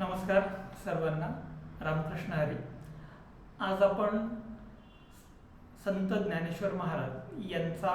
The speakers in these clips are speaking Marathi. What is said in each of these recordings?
नमस्कार सर्वांना. रामकृष्ण हरी. आज आपण संत ज्ञानेश्वर महाराज यांचा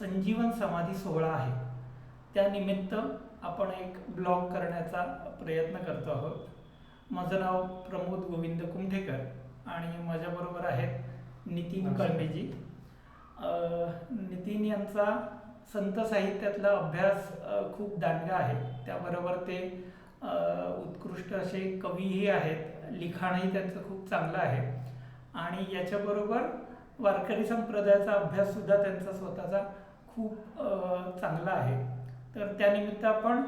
संजीवन समाधी सोहळा आहे. त्यानिमित्त आपण एक ब्लॉग करण्याचा प्रयत्न करतो आहोत. माझं नाव प्रमोद गोविंद कुमठेकर आणि माझ्याबरोबर आहेत नितीन. कळमेजी. नितीन यांचा संत साहित्यातला अभ्यास खूप दांडगा आहे. त्याबरोबर ते उत्कृष्ट असे कवीही आहेत. लिखाणही त्यांचं खूप चांगलं आहे. आणि याच्याबरोबर वारकरी संप्रदायाचा अभ्याससुद्धा त्यांचा स्वतःचा खूप चांगला आहे. तर त्यानिमित्त आपण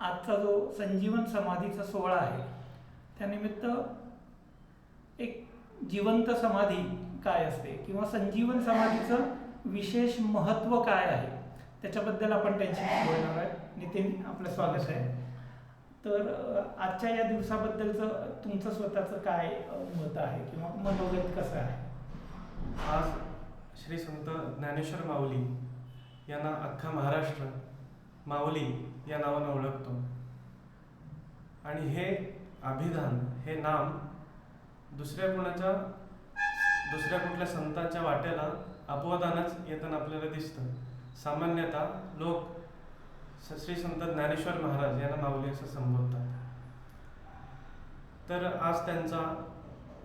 आजचा जो संजीवन समाधीचा सोहळा आहे त्यानिमित्त एक जिवंत समाधी काय असते किंवा संजीवन समाधीचं विशेष महत्त्व काय आहे त्याच्याबद्दल आपण त्यांच्याशी बोलणार आहे नितीन आपलं स्वागत आहे. तर आजच्या या दिवसाबद्दलचं तुमचं स्वतःचं काय मत आहे किंवा मनोगत कसं आहे? आज श्री संत ज्ञानेश्वर माऊली यांना अख्खा महाराष्ट्र माऊली या नावानं ओळखतो. आणि हे अभिधान हे नाम दुसऱ्या कुणाच्या दुसऱ्या कुठल्या संतांच्या वाट्याला अपवादानच येताना आपल्याला दिसतं. सामान्यतः लोक श्री संत ज्ञानेश्वर महाराज यांना माऊली असं संबोधतात. तर आज त्यांचा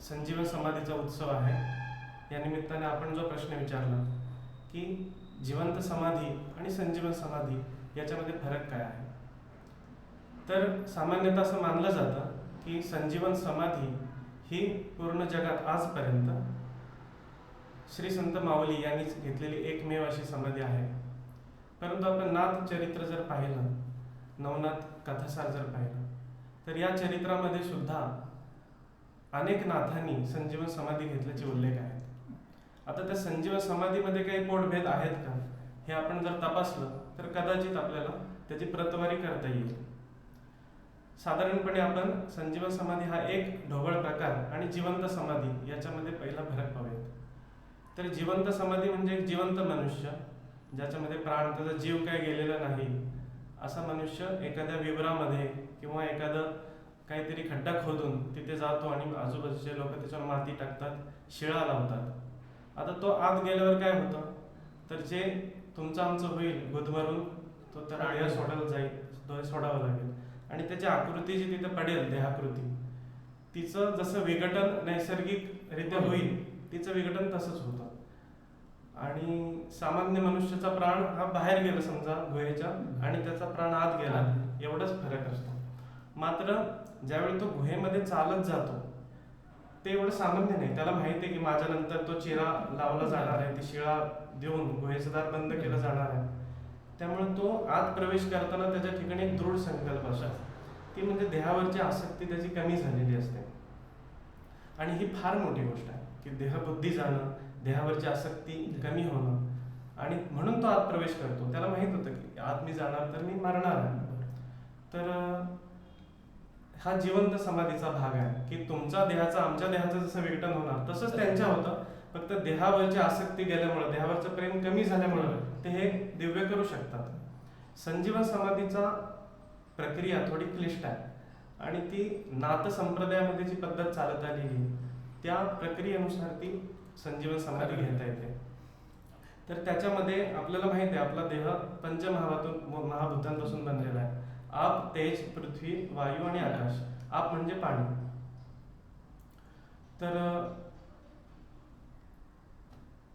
संजीवन समाधीचा उत्सव आहे. या निमित्ताने आपण जो प्रश्न विचारला की जिवंत समाधी आणि संजीवन समाधी याच्यामध्ये फरक काय आहे? तर सामान्यतः असं मानलं जातं की संजीवन समाधी ही पूर्ण जगात आजपर्यंत श्री संत माऊली यांनीच घेतलेली एकमेव अशी समाधी आहे. परंतु आपण नाथ चरित्र जर पाहिलं नवनाथ कथासार जर पाहिलं तर या चरित्रामध्ये सुद्धा अनेक नाथांनी संजीवन समाधी घेतल्याचे उल्लेख आहेत. आता त्या संजीवन समाधीमध्ये काही पोटभेद आहेत का? हे आपण जर तपासलं तर कदाचित आपल्याला त्याची प्रतवारी करता येईल. साधारणपणे आपण संजीवन समाधी हा एक ढोबळ प्रकार आणि जिवंत समाधी याच्यामध्ये पहिला फरक पाहूयात. तर जिवंत समाधी म्हणजे एक जिवंत मनुष्य ज्याच्यामध्ये प्राण त्याचा जीव काय गेलेला नाही असा मनुष्य एखाद्या विवरामध्ये किंवा एखादं काहीतरी खड्डा खोदून तिथे जातो आणि आजूबाजूचे लोक त्याच्यावर माती टाकतात शिळा लावतात. आता तो आत गेल्यावर काय होतं? तर जे तुमचं आमचं होईल गुदमरून तो त्याला देह सोडायला जाईल देह सोडावा लागेल. आणि त्याची आकृती जी तिथे पडेल देहाकृती तिचं जसं विघटन नैसर्गिकरित्या होईल तिचं विघटन तसंच होतं. आणि सामान्य मनुष्याचा प्राण हा बाहेर गेला समजा गुहेच्या आणि त्याचा प्राण आत गेला एवढाच फरक असतो. मात्र ज्यावेळी तो गुहेमध्ये चालत जातो ते एवढं सामान्य नाही. त्याला माहिती आहे की माझ्यानंतर तो चिरा लावला जाणार आहे ती शिळा देऊन गुहेचं दार बंद केलं जाणार आहे. त्यामुळे तो आत प्रवेश करताना त्याच्या ठिकाणी एक दृढ संकल्प असतात ती म्हणजे देहावरची आसक्ती त्याची कमी झालेली असते. आणि ही फार मोठी गोष्ट आहे की देहबुद्धी जाणं देहावरची आसक्ती कमी होणं. आणि म्हणून तो आत प्रवेश करतो. त्याला माहीत होतं की आत मी जाणार तर मी मरणार. आहे तर हा जिवंत समाधीचा भाग आहे की तुमचा देहाचा आमच्या देहाचं जसं विघटन होणार तसंच त्यांच्या होतं. फक्त देहावरची आसक्ती गेल्यामुळं देहावरचं प्रेम कमी झाल्यामुळं ते हे दिव्य करू शकतात. संजीवन समाधीचा प्रक्रिया थोडी क्लिष्ट आहे. आणि ती नाथ संप्रदायामध्ये जी पद्धत चालत आलेली आहे, त्या प्रक्रियेनुसार ती संजीवन समाधी घेता येते. तर त्याच्यामध्ये आपल्याला माहिती आहे आपला देह पंचमहावातून महाभूतांपासून बनलेला आहे. आप तेज पृथ्वी वायू आणि आकाश. आप म्हणजे पाणी. तर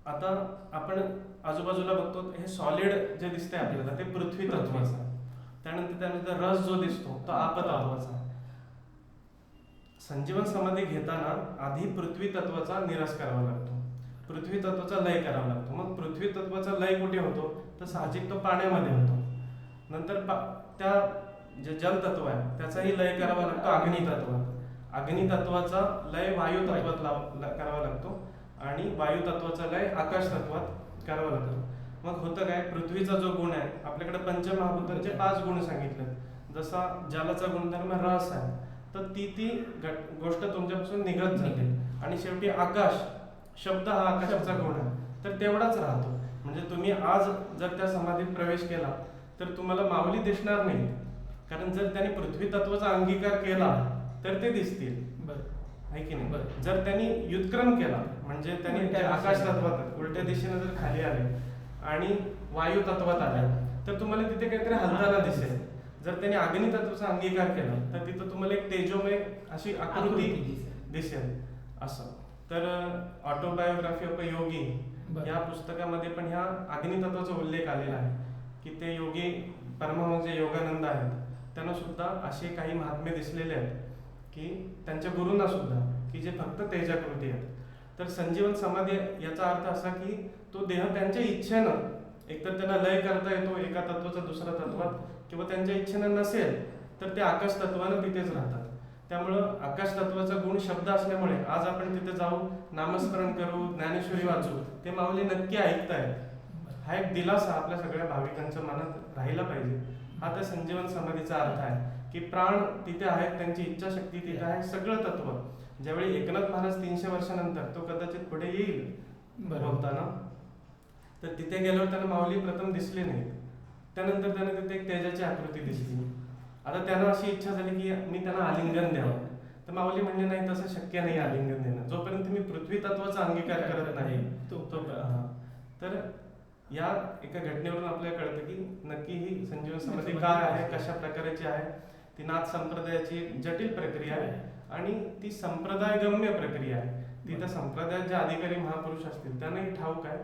आता आपण आजूबाजूला बघतो हे सॉलिड जे दिसते आपल्याला ते पृथ्वी तत्वाचं त्यानंतर त्यानंतर रस जो दिसतो तो आपतत्वाचा संजीवन समाधी घेताना आधी पृथ्वी तत्वाचा निराश करावा लागतो. पृथ्वी तत्वाचा लय करावा लागतो. मग पृथ्वी तत्वाचा लय कुठे होतो? तर साहजिक तो पाण्यामध्ये होतो. नंतर पा- त्या जे जल तत्व आहे त्याचाही लय करावा लागतो. अग्नी तत्वात अग्नी तत्वाचा लय वायू तत्वात लाव- करावा लागतो. आणि वायू तत्वाचा लय आकाश तत्वात करावा लागतो. मग होतं काय? पृथ्वीचा जो गुण आहे आपल्याकडे पंचमहाभूतांचे पाच गुण सांगितले जसा जलाचा गुणधर्म रस आहे तर ती ती गोष्ट तुमच्यापासून निघत जाते आणि शेवटी आकाश शब्द हा आकाशाचा गुण आहे. तर तेवढाच राहतो. म्हणजे तुम्ही आज जर त्या समाधीत प्रवेश केला तर तुम्हाला माऊली दिसणार नाही कारण जर त्याने पृथ्वी तत्वाचा अंगीकार केला तर ते दिसतील. बरं. आहे की नाही? बरं. जर त्यांनी युत्क्रम केला म्हणजे त्यांनी आकाश. तत्वात उलट्या दिशेने जर खाली आले आणि वायू तत्वात आले तर तुम्हाला तिथे काहीतरी हलताना दिसेल. जर त्यांनी अग्नी तत्वाचा अंगीकार केला तर तिथं तुम्हाला एक तेजोमय अशी आकृती दिसेल. असं तर ऑटोबायोग्राफी ऑफ अ योगी. या पुस्तकामध्ये पण ह्या अग्नी तत्वाचा उल्लेख आलेला आहे की ते योगी परमहंस जे योगानंद आहेत त्यांना सुद्धा असे काही महात्मे दिसलेले आहेत की त्यांच्या गुरूंना सुद्धा की जे फक्त तेजाकृती आहेत तर संजीवन समाधी याचा अर्थ असा की तो देह त्यांच्या इच्छेनं एकतर त्यांना लय करता येतो एका तत्वाचा दुसऱ्या तत्वात किंवा त्यांच्या इच्छेनं नसेल तर ते आकाश तत्वानं तिथेच राहतात. त्यामुळं आकाश तत्वाचा गुण शब्द असल्यामुळे आज आपण तिथे जाऊ नामस्मरण करू ज्ञानेश्वरी वाचू ते माऊली नक्की ऐकतायत. हा एक दिलासा आपल्या सगळ्या भाविकांच्या मनात राहिला पाहिजे. हा त्या संजीवन समाधीचा अर्थ आहे की प्राण तिथे आहेत त्यांची इच्छाशक्ती तिथे आहे सगळं तत्व. ज्यावेळी एकनाथ महाराज तीनशे वर्षानंतर तो कदाचित पुढे येईल बरं. बोलताना तर तिथे गेल्यावर त्यांना माऊली प्रथम दिसले नाही त्यानंतर त्यांना तिथे एक तेजाची आकृती दिसली. आता त्यांना अशी इच्छा झाली की मी त्यांना आलिंगन द्यावं. तर माऊली म्हणले नाही तसं शक्य नाही आलिंगन देणं. जोपर्यंत मी पृथ्वी तत्वाचा अंगीकार करत नाही तो- तो हा. तर या एका घटनेवरून आपल्याला कळतं की नक्की ही संजीवन समाधी काय आहे कशा प्रकारची आहे ती नाथ संप्रदायाची जटिल प्रक्रिया आहे आणि ती संप्रदायगम्य प्रक्रिया आहे. ती त्या संप्रदायात जे अधिकारी महापुरुष असतील त्यांनाही ठाऊक आहे.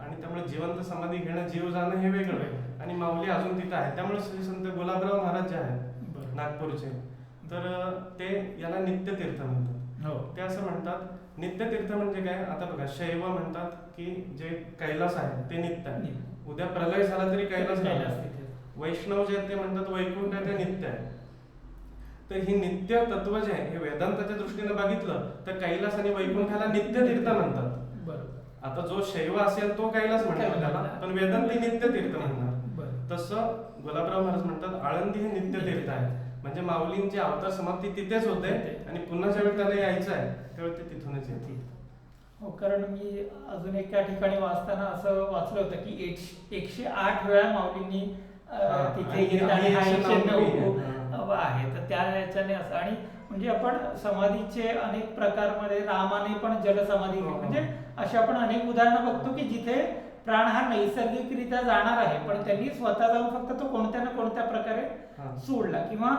आणि त्यामुळे जिवंत समाधी घेणं जीव जाणं हे वेगळं आहे. आणि माऊली अजून तिथं आहे त्यामुळे श्री संत गुलाबराव महाराज जे आहेत. नागपूरचे तर ते याला नित्यतीर्थ म्हणतात. हो. ते असं म्हणतात नित्यतीर्थ म्हणजे काय? आता बघा शैव म्हणतात की जे कैलास आहे ते नित्य आहे. उद्या प्रलय झाला तरी कैलास तिथे. वैष्णव जे ते म्हणतात वैकुंठ आहे ते नित्य आहे. तर ही नित्य तत्व जे आहे हे वेदांताच्या दृष्टीने बघितलं तर कैलास आणि वैकुंठाला नित्य तीर्थ म्हणतात. बरोबर. आता जो शैव असेल तो कैलास म्हणणार त्याला पण वेदांती नित्य तीर्थ म्हणणार. तसं गुलाबराव महाराज म्हणतात आळंदी हे नित्य तीर्थ आहे. म्हणजे माऊलींची अवतार समाप्ती तिथेच होते आणि पुन्हा ज्यावेळी त्याला यायचं आहे त्यावेळी ते तिथूनच येते. हो कारण मी अजून एका ठिकाणी वाचताना असं वाचलं होतं की एकशे आठ वेळा माऊलींनी तिथे हा नऊ आहे. तर त्या याच्याने असं आणि म्हणजे आपण समाधीचे अनेक प्रकारमध्ये रामाने पण जलसमाधी हो. हो. म्हणजे अशी आपण अनेक उदाहरणं बघतो की जिथे प्राण हा नैसर्गिकरित्या जाणार आहे पण त्यांनी स्वतः जाऊन फक्त तो कोणत्या ना कोणत्या प्रकारे. सोडला किंवा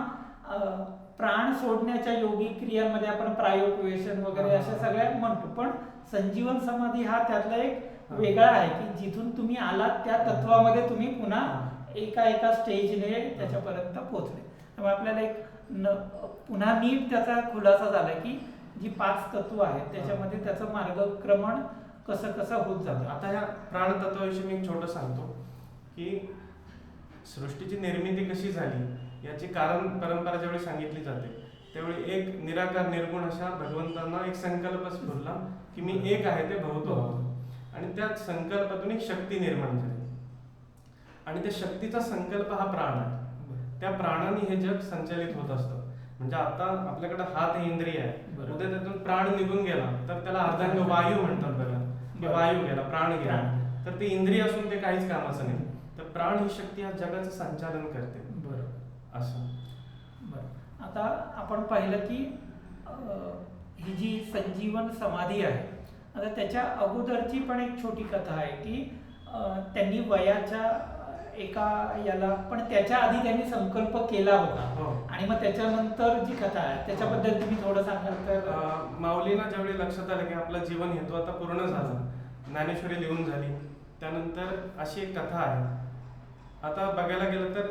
प्राण सोडण्याच्या योगिक क्रियांमध्ये आपण प्रायोपवेशन वगैरे. अशा सगळ्या म्हणतो पण संजीवन समाधी हा त्यातला एक. वेगळा आहे की जिथून तुम्ही आलात त्या तत्वामध्ये तुम्ही पुन्हा. एका एका स्टेजने त्याच्यापर्यंत पोहोचले त्यामुळे आपल्याला एक न पुन्हा नीट त्याचा खुलासा झाला की जी पाच तत्व आहेत त्याच्यामध्ये त्याचं मार्गक्रमण कसं कसं होत जातं. आता ह्या प्राणतत्वाविषयी मी एक छोटं सांगतो की सृष्टीची निर्मिती कशी झाली याची कारण परंपरा ज्यावेळी सांगितली जाते त्यावेळी एक निराकार निर्गुण अशा भगवंतांना एक संकल्प स्फुरला की मी एक आहे ते भवतो आणि त्या संकल्पातून एक शक्ती निर्माण झाली. आणि त्या शक्तीचा संकल्प हा प्राण आहे. त्या प्राणाने हे जग संचालित होत असतं. म्हणजे आता आपल्याकडे हात हे इंद्रिय आहे. उद्या त्यातून प्राण निघून गेला तर त्याला अर्धांग वायू म्हणतात बघा. की. वायू गेला प्राण गेला. तर ते इंद्रिय असून ते काहीच कामाचं नाही. तर प्राण ही शक्ती हा जगाचं संचालन करते. बरोबर. असं. बरं आता आपण पाहिलं की ही जी संजीवन समाधी आहे आता त्याच्या अगोदरची पण एक छोटी कथा आहे की त्यांनी वयाच्या एका याला पण त्याच्या आधी त्यांनी संकल्प केला होता. हो. आणि मग त्याच्यानंतर जी कथा आहे त्याच्याबद्दल तुम्ही थोडं सांगाल तर? माऊलींना ज्यावेळी लक्षात आलं की आपला जीवन हेतू आता पूर्ण झाला ज्ञानेश्वरी लिहून झाली त्यानंतर अशी एक कथा आहे. आता बघायला गेलं तर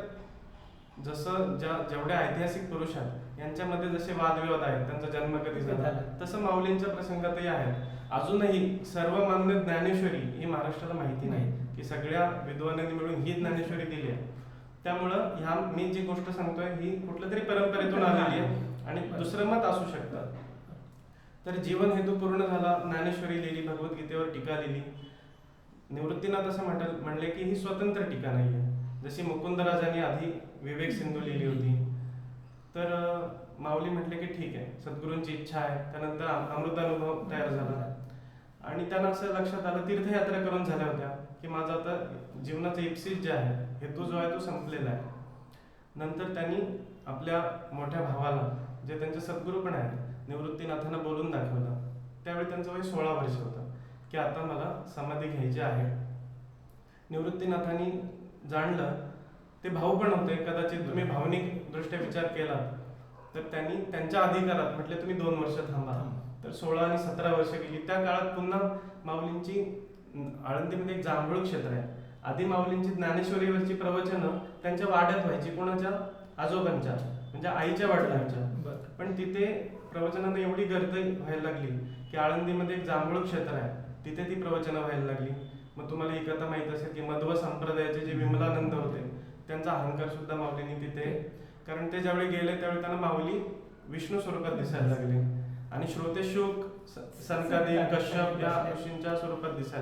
जसं ज्या जेवढ्या ऐतिहासिक पुरुष आहेत यांच्यामध्ये जसे वादविवाद आहेत त्यांचा जन्म कधी झाला? झाला. तसं माऊलींच्या प्रसंगातही आहे अजूनही सर्वमान्य ज्ञानेश्वरी ही महाराष्ट्राला माहिती नाही. की सगळ्या विद्वानांनी मिळून ही ज्ञानेश्वरी दिली आहे. त्यामुळं ह्या मी जी गोष्ट सांगतोय ही कुठल्या तरी परंपरेतून आलेली आहे आणि दुसरं मत असू शकतं. तर जीवन हेतू पूर्ण झाला ज्ञानेश्वरी लिहिली भगवद्गीतेवर टीका लिहिली. निवृत्तीनाथ असं म्हटल म्हणले की ही स्वतंत्र टीका नाही आहे. जशी मुकुंदराजांनी आधी विवेक सिंधू लिहिली होती. तर माऊली म्हटले की ठीक आहे सद्गुरूंची इच्छा आहे. त्यानंतर अम- अमृतानुभव तयार झाला. आणि त्यांना असं लक्षात आलं तीर्थयात्रा करून झाल्या होत्या की माझं आता जीवनाचं इप्सिस जे आहे हेतू जो आहे तो संपलेला आहे. नंतर त्यांनी आपल्या मोठ्या भावाला जे त्यांचे सद्गुरू पण आहेत निवृत्तीनाथांना बोलून दाखवलं. त्यावेळी त्यांचं वय सोळा वर्ष होतं की आता मला समाधी घ्यायची आहे. निवृत्तीनाथांनी जाणलं ते भाऊ पण होते कदाचित तुम्ही भावनिक दृष्ट्या विचार केला तर त्यांनी त्यांच्या अधिकारात म्हटले तुम्ही दोन वर्ष थांबा. तर सोळा आणि सतरा वर्ष गेली. त्या काळात पुन्हा माऊलींची आळंदीमध्ये एक जांभूळ क्षेत्र आहे. आधी माऊलींची ज्ञानेश्वरीवरची प्रवचनं त्यांच्या वाड्यात व्हायची कोणाच्या? आजोबांच्या म्हणजे आईच्या वडिलांच्या. पण तिथे प्रवचनांना एवढी गर्दी व्हायला लागली की आळंदीमध्ये एक जांभूळ क्षेत्र आहे. तिथे ती प्रवचनं व्हायला लागली. मग तुम्हाला ही कथा माहीत असेल की मध्व संप्रदायाचे जे विमलानंद होते त्यांचा अहंकार सुद्धा माऊलींनी तिथे कारण ते ज्यावेळी गेले त्यावेळी त्यांना माऊली विष्णू स्वरूपात दिसायला लागले. आणि श्रोतेशुक स- कश्यप या ऋषींच्या स्वरूपात दिसायला